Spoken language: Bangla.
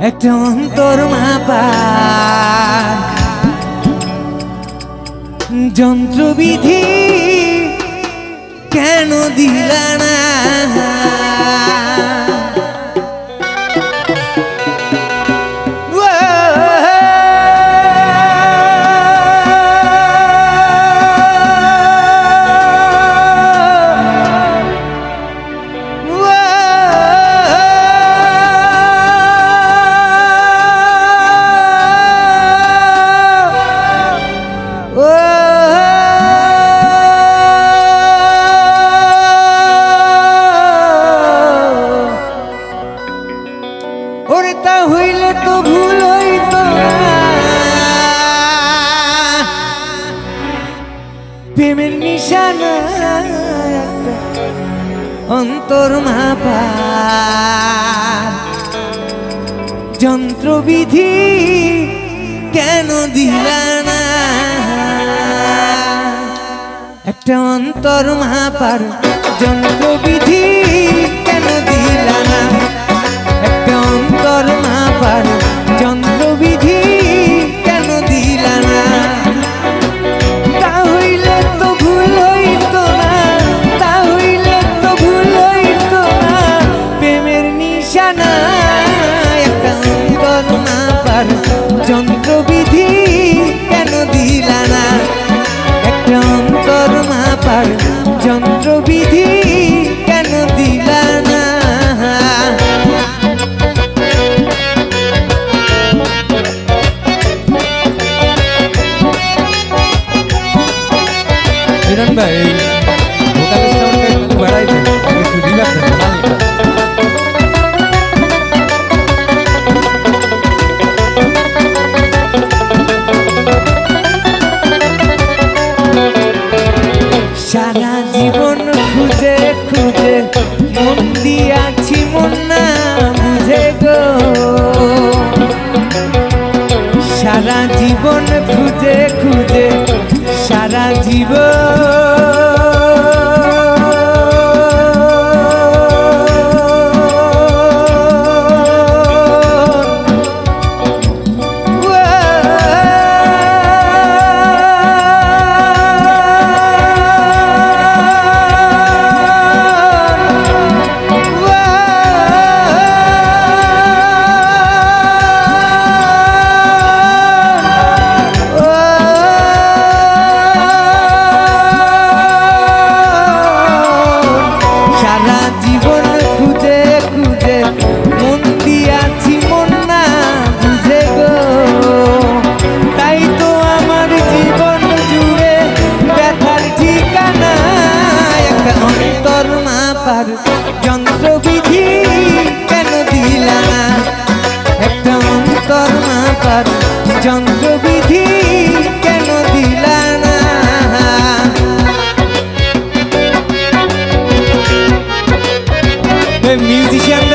একটা অন্তর মাপা যন্ত্রবিধি কেন দিলা তো প্রেমের নিশানা অন্তর মাপা। যন্ত্রবিধি কেন দিলা না? একটা অন্তর মাপার যন্ত্রবিধি যন্ত্রবিধি কেন দিলা না হিরণ ভাই ভোকালের সাউন্ডটা একটু বাড়াই দেন একটু রিল্যাক্স দেন হালকা সারা জীবন খুঁজে খুঁজে মন দিয়াছি মন না বুঝে গো। সারা জীবন খুঁজে খুঁজে সারা জীবন যন্ত্রবিধি কেন দিলা? না একটা অন্তর মাপার যন্ত্রবিধি কেন দিলা মিউজিশিয়ান